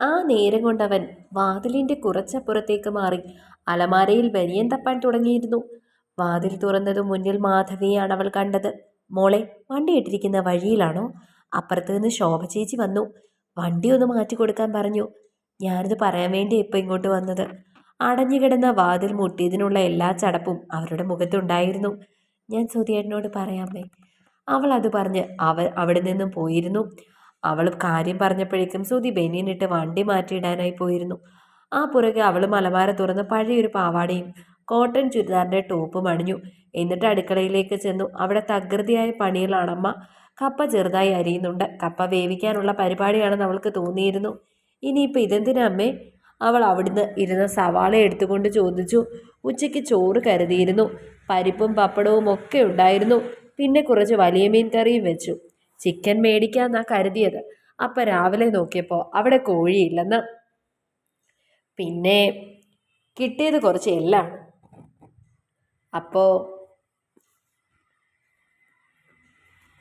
ആ നേരം കൊണ്ടവൻ വാതിലിന്റെ കുറച്ചപ്പുറത്തേക്ക് മാറി അലമാരയിൽ ബനിയൻ തപ്പാൻ തുടങ്ങിയിരുന്നു. വാതിൽ തുറന്നതും മുന്നിൽ മാധവിയാണ് അവൾ കണ്ടത്. മോളെ വണ്ടി ഇട്ടിരിക്കുന്ന വഴിയിലാണോ? അപ്പുറത്ത് നിന്ന് ശോഭ ചേച്ചി വന്നു. വണ്ടി ഒന്ന് മാറ്റി കൊടുക്കാൻ പറഞ്ഞു. ഞാനിത് പറയാൻ വേണ്ടി ഇപ്പം ഇങ്ങോട്ട് വന്നത്. അടഞ്ഞുകിടന്ന വാതിൽ മുട്ടിയതിനുള്ള എല്ലാ ചടപ്പും അവരുടെ മുഖത്തുണ്ടായിരുന്നു. ഞാൻ സുധിയേട്ടനോട് പറയാമേ അവൾ അത് പറഞ്ഞ് അവ അവിടെ നിന്നും പോയിരുന്നു. അവൾ കാര്യം പറഞ്ഞപ്പോഴേക്കും സുധി ബനിയനിട്ട് വണ്ടി മാറ്റിയിടാനായി പോയിരുന്നു. ആ പുറകെ അവൾ മലമാര തുറന്ന് പഴയൊരു പാവാടയും കോട്ടൺ ചുരിദാറിന്റെ ടോപ്പും അണിഞ്ഞു. എന്നിട്ട് അടുക്കളയിലേക്ക് ചെന്നു. അവിടെ തകൃതിയായ പണിയിലാണ് അമ്മ കപ്പ ചെറുതായി അരിയുന്നുണ്ട്. കപ്പ വേവിക്കാനുള്ള പരിപാടിയാണെന്ന് അവൾക്ക് തോന്നിയിരുന്നു. ഇനിയിപ്പോൾ ഇതെന്തിനാ അമ്മേ? അവൾ അവിടുന്ന് ഇരുന്ന സവാള എടുത്തുകൊണ്ട് ചോദിച്ചു. ഉച്ചയ്ക്ക് ചോറ് കരുതിയിരുന്നു. പരിപ്പും പപ്പടവും ഒക്കെ ഉണ്ടായിരുന്നു. പിന്നെ കുറച്ച് വലിയ മീൻ കറിയും വെച്ചു. ചിക്കൻ മേടിക്കാന്നാ കരുതിയത്. അപ്പം രാവിലെ നോക്കിയപ്പോൾ അവിടെ കോഴിയില്ലെന്ന്. പിന്നെ കിട്ടിയത് കുറച്ച് എല്ലാണ് അപ്പോൾ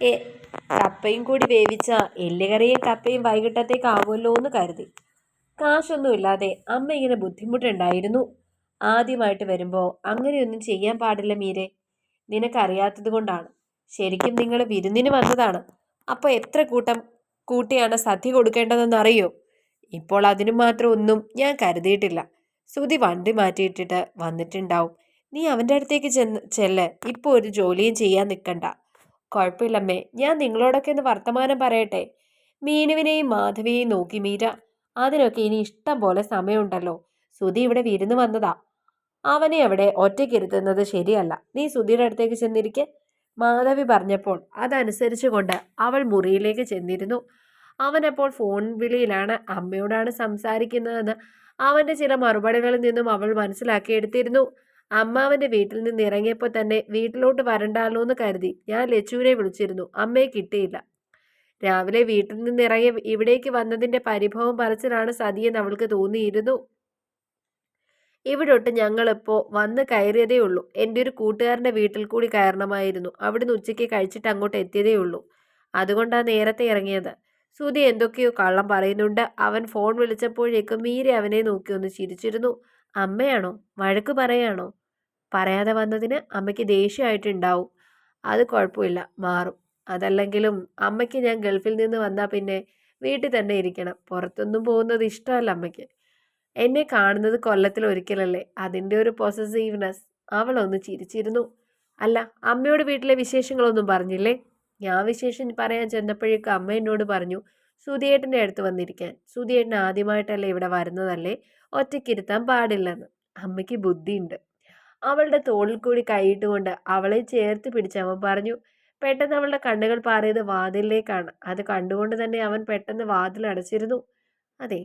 ഏ കപ്പയും കൂടി വേവിച്ച എല്ലുകറിയും കപ്പയും വൈകിട്ടത്തേക്ക് ആവുമല്ലോ എന്ന് കരുതി. കാശൊന്നുമില്ലാതെ അമ്മ ഇങ്ങനെ ബുദ്ധിമുട്ടുണ്ടായിരുന്നു. ആദ്യമായിട്ട് വരുമ്പോൾ അങ്ങനെയൊന്നും ചെയ്യാൻ പാടില്ല മീരെ. നിനക്കറിയാത്തത് കൊണ്ടാണ്. ശരിക്കും നിങ്ങൾ വിരുന്നിന് വന്നതാണ്. അപ്പോൾ എത്ര കൂട്ടം കൂട്ടിയാണ് സദ്യ കൊടുക്കേണ്ടതെന്ന് അറിയോ ഇപ്പോൾ അതിനു മാത്രം ഒന്നും ഞാൻ കരുതിയിട്ടില്ല. സുതി വണ്ടി മാറ്റിയിട്ടിട്ട് വന്നിട്ടുണ്ടാവും. നീ അവന്റെ അടുത്തേക്ക് ചെന്ന് ചെല്ല്. ഇപ്പോൾ ഒരു ജോലിയും ചെയ്യാൻ നിൽക്കണ്ട കുഴപ്പമില്ലമ്മേ. ഞാൻ നിങ്ങളോടൊക്കെ ഒന്ന് വർത്തമാനം പറയട്ടെ. മീനുവിനെയും മാധവിയെയും നോക്കി മീര. അതിനൊക്കെ ഇനി ഇഷ്ടം പോലെ സമയമുണ്ടല്ലോ. സുധി ഇവിടെ വിരുന്ന് വന്നതാ. അവനെ അവിടെ ഒറ്റയ്ക്കിരുത്തുന്നത് ശരിയല്ല. നീ സുധിയുടെ അടുത്തേക്ക് ചെന്നിരിക്കെ. മാധവി പറഞ്ഞപ്പോൾ അതനുസരിച്ച് കൊണ്ട് അവൾ മുറിയിലേക്ക് ചെന്നിരുന്നു. അവനപ്പോൾ ഫോൺ വിളിയിലാണ് അമ്മയോടാണ് സംസാരിക്കുന്നതെന്ന് അവന്റെ ചില മറുപടികളിൽ നിന്നും അവൾ മനസ്സിലാക്കിയെടുത്തിരുന്നു അമ്മാവന്റെ വീട്ടിൽ നിന്ന് ഇറങ്ങിയപ്പോൾ തന്നെ വീട്ടിലോട്ട് വരണ്ടാലോ എന്ന് കരുതി ഞാൻ ലച്ചുവിനെ വിളിച്ചിരുന്നു. അമ്മയെ കിട്ടിയില്ല. രാവിലെ വീട്ടിൽ നിന്ന് ഇറങ്ങി ഇവിടേക്ക് വന്നതിന്റെ പരിഭവം പറച്ചിലാണ് സതിയെന്ന് അവൾക്ക് തോന്നിയിരുന്നു. ഇവിടോട്ട് ഞങ്ങളിപ്പോൾ വന്ന് കയറിയതേ ഉള്ളൂ. എന്റെ ഒരു കൂട്ടുകാരന്റെ വീട്ടിൽ കൂടി കയറണമായിരുന്നു. അവിടുന്ന് ഉച്ചയ്ക്ക് കഴിച്ചിട്ട് അങ്ങോട്ട് എത്തിയതേ ഉള്ളൂ. അതുകൊണ്ടാണ് നേരത്തെ ഇറങ്ങിയത്. സുധി എന്തൊക്കെയോ കള്ളം പറയുന്നുണ്ട്. അവൻ ഫോൺ വിളിച്ചപ്പോഴേക്കും മീര അവനെ നോക്കി ഒന്ന് ചിരിച്ചിരുന്നു. അമ്മയാണോ? വഴക്ക് പറയാണോ? പറയാതെ വന്നതിന് അമ്മയ്ക്ക് ദേഷ്യമായിട്ടുണ്ടാവും. അത് കുഴപ്പമില്ല. മാറും. അതല്ലെങ്കിലും അമ്മയ്ക്ക് ഞാൻ ഗൾഫിൽ നിന്ന് വന്നാൽ പിന്നെ വീട്ടിൽ തന്നെ ഇരിക്കണം. പുറത്തൊന്നും പോകുന്നത് ഇഷ്ടമല്ല അമ്മയ്ക്ക്. എന്നെ കാണുന്നത് കൊല്ലത്തിൽ ഒരിക്കലല്ലേ? അതിന്റെ ഒരു പോസസീവ്നെസ് അവളൊന്ന് ചിരിച്ചിരുന്നു. അല്ല അമ്മയോട് വീട്ടിലെ വിശേഷങ്ങളൊന്നും പറഞ്ഞില്ലേ? ഞാൻ വിശേഷം പറയാൻ ചെന്നപ്പോഴേക്കും അമ്മ എന്നോട് പറഞ്ഞു സുധിയേട്ടന്റെ അടുത്ത് വന്നിരിക്കാൻ. സുധിയേട്ടൻ ആദ്യമായിട്ടല്ലേ ഇവിടെ വരുന്നതല്ലേ? ഒറ്റയ്ക്കിരുത്താൻ പാടില്ലെന്ന്. അമ്മയ്ക്ക് ബുദ്ധിയുണ്ട്. അവളുടെ തോളിൽ കൂടി കൈയിട്ടുകൊണ്ട് അവളെ ചേർത്ത് പിടിച്ച് അവൻ പറഞ്ഞു പെട്ടെന്ന് അവളുടെ കണ്ണുകൾ പാറിയത് വാതിലിലേക്കാണ്. അത് കണ്ടുകൊണ്ട് തന്നെ അവൻ പെട്ടെന്ന് വാതിലടച്ചിരുന്നു അതെ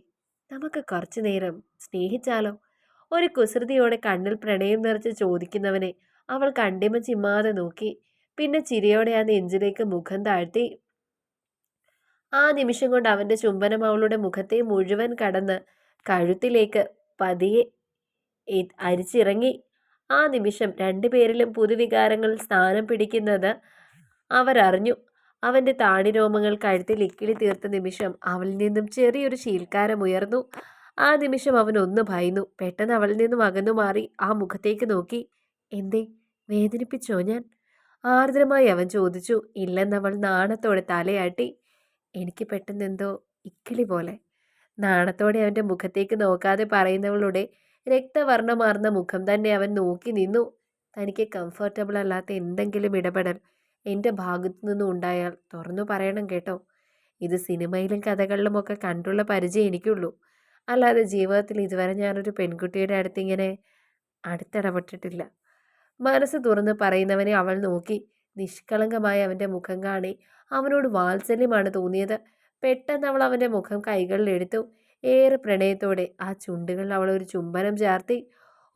നമുക്ക് കുറച്ചു നേരം സ്നേഹിച്ചാലോ? ഒരു കുസൃതിയോടെ കണ്ണിൽ പ്രണയം നിറച്ച് ചോദിക്കുന്നവനെ അവൾ കണ്ടിമ ചിമ്മാതെ നോക്കി. പിന്നെ ചിരിയോടെ ആ നെഞ്ചിലേക്ക് മുഖം താഴ്ത്തി. ആ നിമിഷം കൊണ്ട് അവന്റെ ചുംബനം അവളുടെ മുഖത്തെ മുഴുവൻ കടന്ന് കഴുത്തിലേക്ക് പതിയെ അരിച്ചിറങ്ങി. ആ നിമിഷം രണ്ടുപേരിലും പുതുവികാരങ്ങൾ സ്ഥാനം പിടിക്കുന്നത് അവരറിഞ്ഞു. അവന്റെ താടിരോമങ്ങൾ കഴുത്തിൽ ഇക്കിളി തീർത്ത നിമിഷം അവളിൽ നിന്നും ചെറിയൊരു ശീൽക്കാരം ഉയർന്നു. ആ നിമിഷം അവൻ ഒന്ന് ഭയന്നു. പെട്ടെന്ന് അവളിൽ നിന്നും അകന്നു മാറി ആ മുഖത്തേക്ക് നോക്കി. എന്തേ വേദനിപ്പിച്ചോ ഞാൻ? ആർദ്രമായി അവൻ ചോദിച്ചു. ഇല്ലെന്നവൾ നാണത്തോടെ തലയാട്ടി. എനിക്ക് പെട്ടെന്ന് എന്തോ ഇക്കിളി പോലെ. നാണത്തോടെ അവന്റെ മുഖത്തേക്ക് നോക്കാതെ പറയുന്നവളുടെ രക്തവർണമാർന്ന മുഖം തന്നെ അവൻ നോക്കി നിന്നു. തനിക്ക് കംഫർട്ടബിൾ അല്ലാത്ത എന്തെങ്കിലും ഇടപെടൽ. എന്റെ ഭാഗത്തു നിന്നും ഉണ്ടായാൽ തുറന്നു പറയണം കേട്ടോ. ഇത് സിനിമയിലും കഥകളിലുമൊക്കെ കണ്ടുള്ള പരിചയം എനിക്കുള്ളൂ. അല്ലാതെ ജീവിതത്തിൽ ഇതുവരെ ഞാനൊരു പെൺകുട്ടിയുടെ അടുത്ത് ഇങ്ങനെ അടുത്തിടപെട്ടിട്ടില്ല. മനസ്സ് തുറന്ന് പറയുന്നവനെ അവൾ നോക്കി. നിഷ്കളങ്കമായ അവന്റെ മുഖം കാണി. അവനോട് വാത്സല്യമാണ് തോന്നിയത്. പെട്ടെന്ന് അവൾ അവന്റെ മുഖം കൈകളിലെടുത്തു. ഏറെ പ്രണയത്തോടെ ആ ചുണ്ടുകളിൽ അവൾ ഒരു ചുംബനം ചാർത്തി.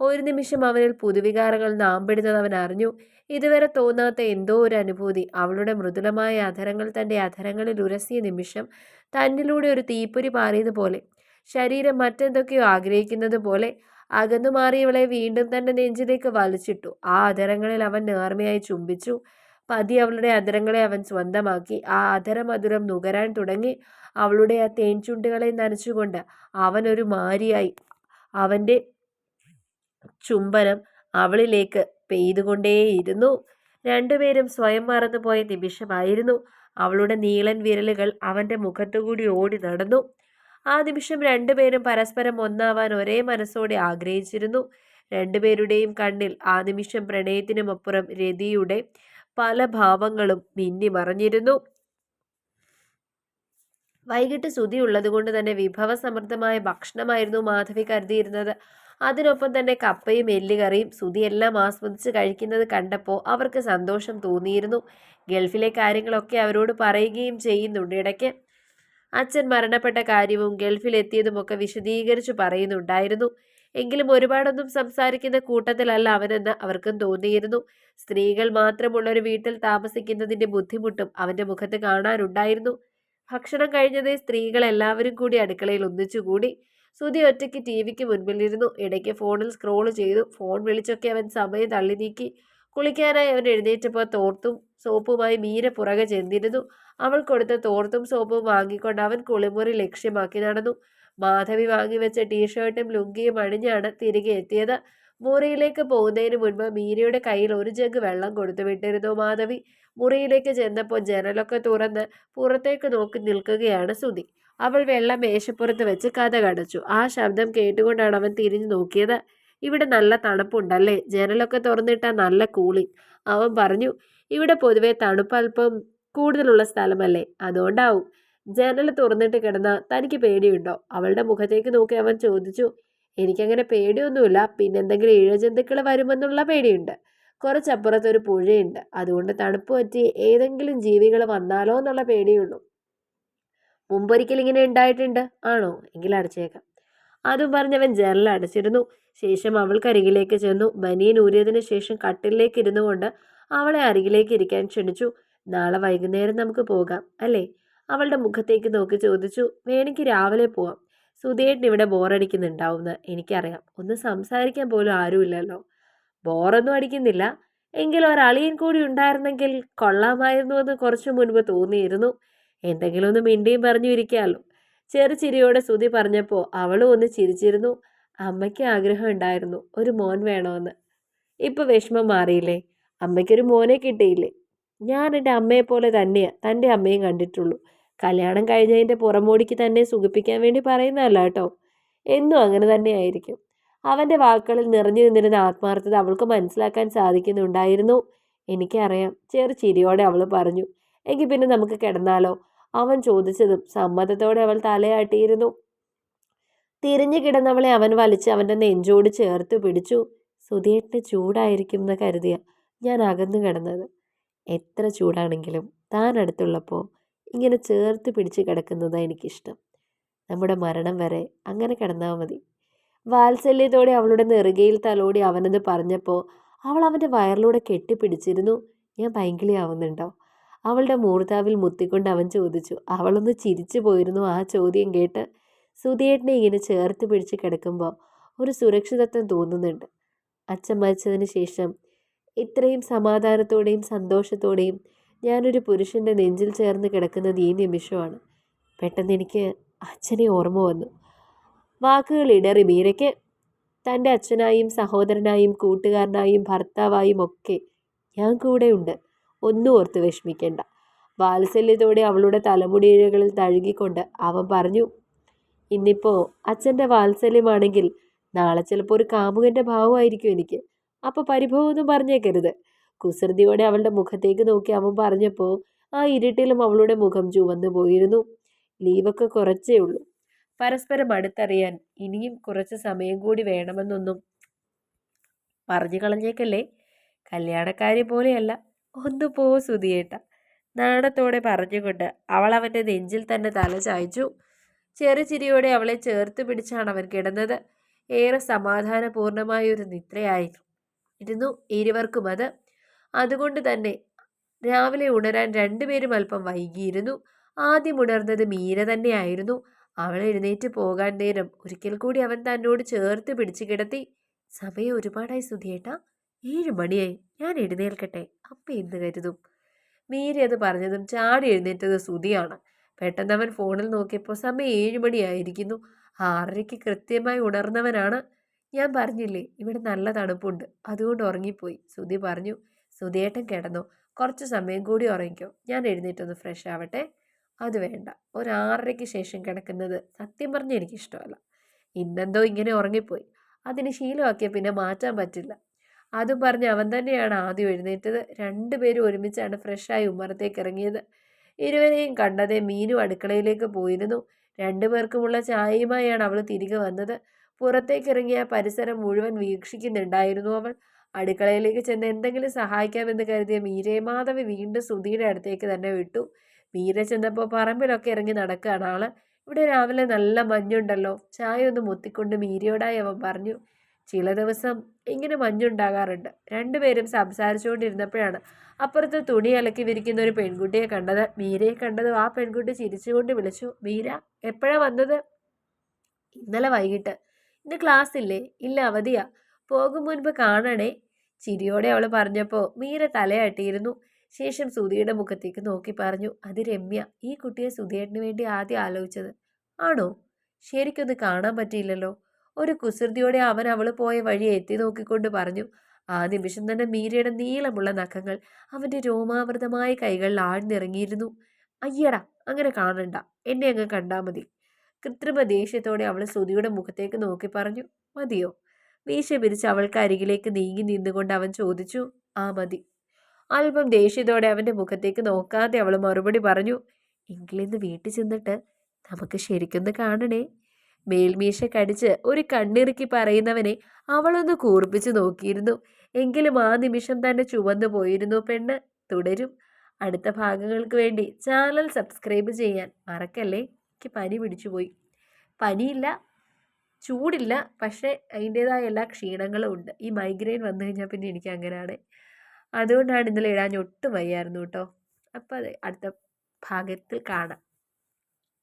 ഒരു നിമിഷം അവനിൽ പുതുവികാരങ്ങൾ നാമ്പിടുന്നത് അവൻ അറിഞ്ഞു. ഇതുവരെ തോന്നാത്ത എന്തോ ഒരു അനുഭൂതി. അവളുടെ മൃദുലമായ അധരങ്ങൾ തന്റെ അധരങ്ങളിൽ ഉരസിയ നിമിഷം തന്നിലൂടെ ഒരു തീപ്പൊരി പാറിയതുപോലെ ശരീരം മറ്റെന്തൊക്കെയോ ആഗ്രഹിക്കുന്നത് പോലെ അകന്നു മാറിയവളെ വീണ്ടും തന്റെ നെഞ്ചിലേക്ക് വലിച്ചിട്ടു. ആ അധരങ്ങളിൽ അവൻ നേർമയായി ചുംബിച്ചു. പതി അവളുടെ അധരങ്ങളെ അവൻ സ്വന്തമാക്കി. ആ അധരമധുരം നുകരാൻ തുടങ്ങി. അവളുടെ ആ തേൻചുണ്ടുകളെ നനച്ചുകൊണ്ട് അവനൊരു മാരിയായി. അവന്റെ ചുംബനം അവളിലേക്ക് പെയ്തുകൊണ്ടേയിരുന്നു. രണ്ടുപേരും സ്വയം മറന്നുപോയ നിമിഷമായിരുന്നു. അവളുടെ നീളൻ വിരലുകൾ അവന്റെ മുഖത്തുകൂടി ഓടി നടന്നു. ആ നിമിഷം രണ്ടുപേരും പരസ്പരം ഒന്നാവാൻ ഒരേ മനസ്സോടെ ആഗ്രഹിച്ചിരുന്നു. രണ്ടുപേരുടെയും കണ്ണിൽ ആ നിമിഷം പ്രണയത്തിനുമപ്പുറം രതിയുടെ പല ഭാവങ്ങളും മിന്നി മറഞ്ഞിരുന്നു വൈകിട്ട് ശ്രുതി ഉള്ളതുകൊണ്ട് തന്നെ വിഭവസമൃദ്ധമായ ഭക്ഷണമായിരുന്നു മാധവി കരുതിയിരുന്നത്. അതിനൊപ്പം തന്നെ കപ്പയും എല്ലുകറിയും സുതിയെല്ലാം ആസ്വദിച്ച് കഴിക്കുന്നത് കണ്ടപ്പോൾ അവർക്ക് സന്തോഷം തോന്നിയിരുന്നു. ഗൾഫിലെ കാര്യങ്ങളൊക്കെ അവരോട് പറയുകയും ചെയ്യുന്നുണ്ട്. ഇടയ്ക്ക് അച്ഛൻ മരണപ്പെട്ട കാര്യവും ഗൾഫിലെത്തിയതുമൊക്കെ വിശദീകരിച്ച് പറയുന്നുണ്ടായിരുന്നു. എങ്കിലും ഒരുപാടൊന്നും സംസാരിക്കുന്ന കൂട്ടത്തിലല്ല അവനെന്ന് അവർക്കും തോന്നിയിരുന്നു. സ്ത്രീകൾ മാത്രമുള്ള ഒരു വീട്ടിൽ താമസിക്കുന്നതിന്റെ ബുദ്ധിമുട്ടും അവന്റെ മുഖത്ത് കാണാനുണ്ടായിരുന്നു. ഭക്ഷണം കഴിഞ്ഞതേ സ്ത്രീകൾ എല്ലാവരും കൂടി അടുക്കളയിൽ ഒന്നിച്ചുകൂടി. സുധി ഒറ്റയ്ക്ക് ടി വിക്ക് മുൻപിലിരുന്നു. ഇടയ്ക്ക് ഫോണിൽ സ്ക്രോൾ ചെയ്തു. ഫോൺ വിളിച്ചൊക്കെ അവൻ സമയം തള്ളി നീക്കി. കുളിക്കാനായി അവൻ എഴുന്നേറ്റപ്പോൾ തോർത്തും സോപ്പുമായി മീര പുറകെ ചെന്നിരുന്നു. അവൾ കൊടുത്ത തോർത്തും സോപ്പും വാങ്ങിക്കൊണ്ട് അവൻ കുളിമുറി ലക്ഷ്യമാക്കി നടന്നു. മാധവി വാങ്ങിവെച്ച ടീഷർട്ടും ലുങ്കിയും അണിഞ്ഞാണ് തിരികെ എത്തിയത്. മുറിയിലേക്ക് പോകുന്നതിന് മുൻപ് മീരയുടെ കയ്യിൽ ഒരു ജഗ് വെള്ളം കൊടുത്തു വിട്ടിരുന്നു മാധവി. മുറിയിലേക്ക് ചെന്നപ്പോൾ ജനലൊക്കെ തുറന്ന് പുറത്തേക്ക് നോക്കി നിൽക്കുകയാണ് സുധി. അവൾ വെള്ളം മേശപ്പുറത്ത് വെച്ച് കഥ കടച്ചു. ആ ശബ്ദം കേട്ടുകൊണ്ടാണ് അവൻ തിരിഞ്ഞു നോക്കിയത്. ഇവിടെ നല്ല തണുപ്പുണ്ടല്ലേ? ജനലൊക്കെ തുറന്നിട്ടാ നല്ല കൂളിംഗ്. അവൻ പറഞ്ഞു ഇവിടെ പൊതുവെ തണുപ്പ് അല്പം കൂടുതലുള്ള സ്ഥലമല്ലേ? അതുകൊണ്ടാവും. ജനൽ തുറന്നിട്ട് കിടന്ന തനിക്ക് പേടിയുണ്ടോ? അവളുടെ മുഖത്തേക്ക് നോക്കി അവൻ ചോദിച്ചു എനിക്കങ്ങനെ പേടിയൊന്നുമില്ല. പിന്നെന്തെങ്കിലും ഇഴജന്തുക്കൾ വരുമെന്നുള്ള പേടിയുണ്ട്. കുറച്ചപ്പുറത്തൊരു പുഴയുണ്ട്. അതുകൊണ്ട് തണുപ്പ് പറ്റി ഏതെങ്കിലും ജീവികൾ വന്നാലോ എന്നുള്ള പേടിയുള്ളൂ. മുമ്പൊരിക്കൽ ഇങ്ങനെ ഉണ്ടായിട്ടുണ്ട്. ആണോ? എങ്കിൽ അടച്ചേക്കാം. അതും പറഞ്ഞവൻ ജനൽ അടച്ചിരുന്നു. ശേഷം അവൾക്കരികിലേക്ക് ചെന്നു. ബനിയൻ ഊരിയതിനു ശേഷം കട്ടിലേക്ക് ഇരുന്നു കൊണ്ട് അവളെ അരികിലേക്ക് ഇരിക്കാൻ ക്ഷണിച്ചു. നാളെ വൈകുന്നേരം നമുക്ക് പോകാം അല്ലേ? അവളുടെ മുഖത്തേക്ക് നോക്കി ചോദിച്ചു. വേണമെങ്കിൽ രാവിലെ പോവാം. സുധേട്ടൻ ഇവിടെ ബോറടിക്കുന്നുണ്ടാവുമെന്ന് എനിക്കറിയാം. ഒന്ന് സംസാരിക്കാൻ പോലും ആരുമില്ലല്ലോ. ബോറൊന്നും അടിക്കുന്നില്ല. എങ്കിൽ ഒരളിയൻ കൂടി ഉണ്ടായിരുന്നെങ്കിൽ കൊള്ളാമായിരുന്നു എന്ന് കുറച്ചു മുൻപ് തോന്നിയിരുന്നു. എന്തെങ്കിലും ഒന്ന് മിണ്ടിയും പറഞ്ഞു ഇരിക്കാമല്ലോ ചെറു ചിരിയോടെ സുതി പറഞ്ഞപ്പോൾ അവളും ഒന്ന് ചിരിച്ചിരുന്നു. അമ്മയ്ക്ക് ആഗ്രഹം ഉണ്ടായിരുന്നു ഒരു മോൻ വേണമെന്ന് ഇപ്പോൾ വിഷമം മാറിയില്ലേ? അമ്മയ്ക്കൊരു മോനെ കിട്ടിയില്ലേ? ഞാൻ എന്റെ അമ്മയെ പോലെ തന്നെയാണ് തന്റെ അമ്മയും കണ്ടിട്ടുള്ളൂ. കല്യാണം കഴിഞ്ഞതിന്റെ പുറമോടിക്ക് തന്നെ സുഖിപ്പിക്കാൻ വേണ്ടി പറയുന്നതല്ല കേട്ടോ. എന്നും അങ്ങനെ തന്നെയായിരിക്കും. അവന്റെ വാക്കുകളിൽ നിറഞ്ഞു നിന്നിരുന്ന ആത്മാർത്ഥത അവൾക്ക് മനസ്സിലാക്കാൻ സാധിക്കുന്നുണ്ടായിരുന്നു. എനിക്കറിയാം. ചെറു ചിരിയോടെ അവൾ പറഞ്ഞു. എങ്കിൽ പിന്നെ നമുക്ക് കിടന്നാലോ? അവൻ ചോദിച്ചതും. സമ്മതത്തോടെ അവൾ തലയാട്ടിയിരുന്നു. തിരിഞ്ഞു കിടന്നവളെ അവൻ വലിച്ച് അവന്റെ നെഞ്ചോട് ചേർത്ത് പിടിച്ചു. സുധിയേട്ടിന് ചൂടായിരിക്കും എന്ന് കരുതിയ ഞാൻ അകന്നു കിടന്നത്. എത്ര ചൂടാണെങ്കിലും താൻ അടുത്തുള്ളപ്പോൾ ഇങ്ങനെ ചേർത്ത് പിടിച്ച് കിടക്കുന്നതാണ് എനിക്കിഷ്ടം. നമ്മുടെ മരണം വരെ അങ്ങനെ കിടന്നാൽ മതി വാത്സല്യത്തോടെ അവളുടെ നെറുകയിൽ തലോടി അവനത് പറഞ്ഞപ്പോൾ അവൾ അവന്റെ വയറിലൂടെ കെട്ടിപ്പിടിച്ചിരുന്നു. ഞാൻ പൈങ്കിളിയാവുന്നുണ്ടോ അവളുടെ മൂർത്താവിൽ മുത്തിക്കൊണ്ട് അവൻ ചോദിച്ചു അവളൊന്ന് ചിരിച്ചു പോയിരുന്നു ആ ചോദ്യം കേട്ട്? സുധിയേട്ടനെ ഇങ്ങനെ ചേർത്ത് പിടിച്ച് കിടക്കുമ്പോൾ ഒരു സുരക്ഷിതത്വം തോന്നുന്നുണ്ട്. അച്ഛൻ മരിച്ചതിന് ശേഷം ഇത്രയും സമാധാനത്തോടെയും സന്തോഷത്തോടെയും ഞാനൊരു പുരുഷന്റെ നെഞ്ചിൽ ചേർന്ന് കിടക്കുന്നത് ഈ നിമിഷമാണ്. പെട്ടെന്ന് എനിക്ക് അച്ഛനെ ഓർമ്മ വന്നു. വാക്കുകൾ ഇടറി മീരയ്ക്ക് തന്റെ അച്ഛനായും സഹോദരനായും കൂട്ടുകാരനായും ഭർത്താവായും ഒക്കെ ഞാൻ കൂടെയുണ്ട്. ഒന്നും ഓർത്ത് വിഷമിക്കേണ്ട. വാത്സല്യത്തോടെ അവളുടെ തലമുടിയിഴകളിൽ തഴുകിക്കൊണ്ട് അവൻ പറഞ്ഞു ഇന്നിപ്പോൾ അച്ഛന്റെ വാത്സല്യമാണെങ്കിൽ നാളെ ചിലപ്പോൾ ഒരു കാമുകന്റെ ഭാവമായിരിക്കും എനിക്ക്. അപ്പോൾ പരിഭവമൊന്നും പറഞ്ഞേക്കരുത്. കുസൃതിയോടെ അവളുടെ മുഖത്തേക്ക് നോക്കി അവൻ പറഞ്ഞപ്പോൾ ആ ഇരുട്ടിലും അവളുടെ മുഖം ചുവന്നു പോയിരുന്നു. ലീവൊക്കെ കുറച്ചേ ഉള്ളൂ. പരസ്പരം അടുത്തറിയാൻ ഇനിയും കുറച്ച് സമയം കൂടി വേണമെന്നൊന്നും പറഞ്ഞു കളഞ്ഞേക്കല്ലേ? കല്യാണക്കാരി പോലെയല്ല. ഒന്ന് പോ സുധിയേട്ട. നാണത്തോടെ പറഞ്ഞുകൊണ്ട് അവൾ അവന്റെ നെഞ്ചിൽ തന്നെ തല ചായച്ചു. ചെറുചിരിയോടെ അവളെ ചേർത്ത് പിടിച്ചാണ് അവൻ കിടന്നത്. ഏറെ സമാധാനപൂർണമായ ഒരു നിദ്രയായിരുന്നു. ഇരുന്നു ഇരുവർക്കും അത്. അതുകൊണ്ട് തന്നെ രാവിലെ ഉണരാൻ രണ്ടുപേരും അല്പം വൈകിയിരുന്നു. ആദ്യം ഉണർന്നത് മീര തന്നെയായിരുന്നു. അവൾ എഴുന്നേറ്റ് പോകാൻ നേരം ഒരിക്കൽ കൂടി അവൻ തന്നോട് ചേർത്ത് പിടിച്ചു കിടത്തി. സമയം ഒരുപാടായി സുധിയേട്ട. ഏഴ് മണിയായി. ഞാൻ എഴുന്നേൽക്കട്ടെ. അപ്പ എന്ന് കരുതും? മീരി അത് പറഞ്ഞതും ചാടി എഴുന്നേറ്റത് സുതിയാണ് പെട്ടെന്ന് അവൻ ഫോണിൽ നോക്കിയപ്പോൾ സമയം ഏഴ് മണിയായിരിക്കുന്നു. ആറരയ്ക്ക് കൃത്യമായി ഉണർന്നവനാണ്. ഞാൻ പറഞ്ഞില്ലേ ഇവിടെ നല്ല തണുപ്പുണ്ട്. അതുകൊണ്ട് ഉറങ്ങിപ്പോയി. സുതി പറഞ്ഞു സുതിയേട്ടൻ കിടന്നു. കുറച്ച് സമയം കൂടി ഉറങ്ങിക്കോ. ഞാൻ എഴുന്നേറ്റൊന്ന് ഫ്രഷ് ആവട്ടെ. അത് വേണ്ട. ഒരു ആറരയ്ക്ക് ശേഷം കിടക്കുന്നത് സത്യം പറഞ്ഞ എനിക്കിഷ്ടമല്ല. ഇന്നെന്തോ ഇങ്ങനെ ഉറങ്ങിപ്പോയി. അതിന് ശീലമാക്കിയാൽ പിന്നെ മാറ്റാൻ പറ്റില്ല. അതും പറഞ്ഞ് അവൻ തന്നെയാണ് ആദ്യം എഴുന്നേറ്റത്. രണ്ടുപേരും ഒരുമിച്ചാണ് ഫ്രഷായി ഉമ്മറത്തേക്ക് ഇറങ്ങിയത്. ഇരുവരെയും കണ്ടതേ മീനു അടുക്കളയിലേക്ക് പോയിരുന്നു. രണ്ടുപേർക്കുമുള്ള ചായയുമായാണ് അവൾ തിരികെ വന്നത്. പുറത്തേക്കിറങ്ങിയ പരിസരം മുഴുവൻ വീക്ഷിക്കുന്നുണ്ടായിരുന്നു അവൾ. അടുക്കളയിലേക്ക് ചെന്ന് എന്തെങ്കിലും സഹായിക്കാമെന്ന് കരുതിയ മീരയെ മാധവി വീണ്ടും സുധിയുടെ അടുത്തേക്ക് തന്നെ വിട്ടു. മീര ചെന്നപ്പോൾ പറമ്പിലൊക്കെ ഇറങ്ങി നടക്കുകയാണ് ആൾ. ഇവിടെ രാവിലെ നല്ല മഞ്ഞുണ്ടല്ലോ. ചായ ഒന്ന് മുത്തിക്കൊണ്ട് മീരയോടായി അവൻ പറഞ്ഞു ചില ദിവസം ഇങ്ങനെ മഞ്ഞുണ്ടാകാറുണ്ട്. രണ്ടുപേരും സംസാരിച്ചുകൊണ്ടിരുന്നപ്പോഴാണ് അപ്പുറത്ത് തുണി അലക്കി വിരിക്കുന്ന ഒരു പെൺകുട്ടിയെ കണ്ടത്. മീരയെ കണ്ടത് ആ പെൺകുട്ടി ചിരിച്ചുകൊണ്ട് വിളിച്ചു മീര എപ്പോഴാ വന്നത്? ഇന്നലെ വൈകിട്ട്. ഇന്ന് ക്ലാസ് ഇല്ലേ? ഇല്ല അവധിയാ. പോകും മുൻപ് കാണണേ. ചിരിയോടെ അവൾ പറഞ്ഞപ്പോൾ മീര തലയാട്ടിയിരുന്നു. ശേഷം സുധിയുടെ മുഖത്തേക്ക് നോക്കി പറഞ്ഞു അത് രമ്യ. ഈ കുട്ടിയെ സുധിയേട്ടന് വേണ്ടി ആദ്യം ആലോചിച്ചത്. ആണോ? ശരിക്കൊന്ന് കാണാൻ പറ്റിയില്ലല്ലോ. ഒരു കുസൃതിയോടെ അവൻ അവൾ പോയ വഴി എത്തി നോക്കിക്കൊണ്ട് പറഞ്ഞു ആ നിമിഷം തന്നെ മീരയുടെ നീളമുള്ള നഖങ്ങൾ അവന്റെ രോമാവൃതമായ കൈകളിൽ ആഴ്ന്നിറങ്ങിയിരുന്നു. അയ്യടാ അങ്ങനെ കാണണ്ട എന്നെ അങ്ങ് കണ്ടാൽ മതി. കൃത്രിമ ദേഷ്യത്തോടെ അവൾ ശ്രുതിയുടെ മുഖത്തേക്ക് നോക്കി പറഞ്ഞു മതിയോ? വീശ പിരിച്ച് അവൾക്ക് അരികിലേക്ക് നീങ്ങി നിന്നുകൊണ്ട് അവൻ ചോദിച്ചു ആ മതി. അല്പം ദേഷ്യത്തോടെ അവന്റെ മുഖത്തേക്ക് നോക്കാതെ അവൾ മറുപടി പറഞ്ഞു എങ്കിലിന്ന് വീട്ടിൽ ചെന്നിട്ട് നമുക്ക് ശരിക്കൊന്ന് കാണണേ. മേൽമീശ കടിച്ച് ഒരു കണ്ണിറുക്കി പറയുന്നവനെ അവളൊന്ന് കൂർപ്പിച്ചു നോക്കിയിരുന്നു. എങ്കിലും ആ നിമിഷം തന്നെ ചുവന്നു പോയിരുന്നു പെണ്ണ്. തുടരും. അടുത്ത ഭാഗങ്ങൾക്ക് വേണ്ടി ചാനൽ സബ്സ്ക്രൈബ് ചെയ്യാൻ മറക്കല്ലേ? എനിക്ക് പനി പിടിച്ചുപോയി. പനിയില്ല. ചൂടില്ല. പക്ഷേ അതിന്റേതായ എല്ലാ ക്ഷീണങ്ങളും ഉണ്ട്. ഈ മൈഗ്രെയിൻ വന്നു കഴിഞ്ഞാൽ പിന്നെ എനിക്ക് അങ്ങനെയാണ്. അതുകൊണ്ടാണ് ഇന്നലെ ഇടാൻ ഒട്ടും വയ്യായിരുന്നു കേട്ടോ. അപ്പോൾ അതെ അടുത്ത ഭാഗത്തിൽ കാണാം.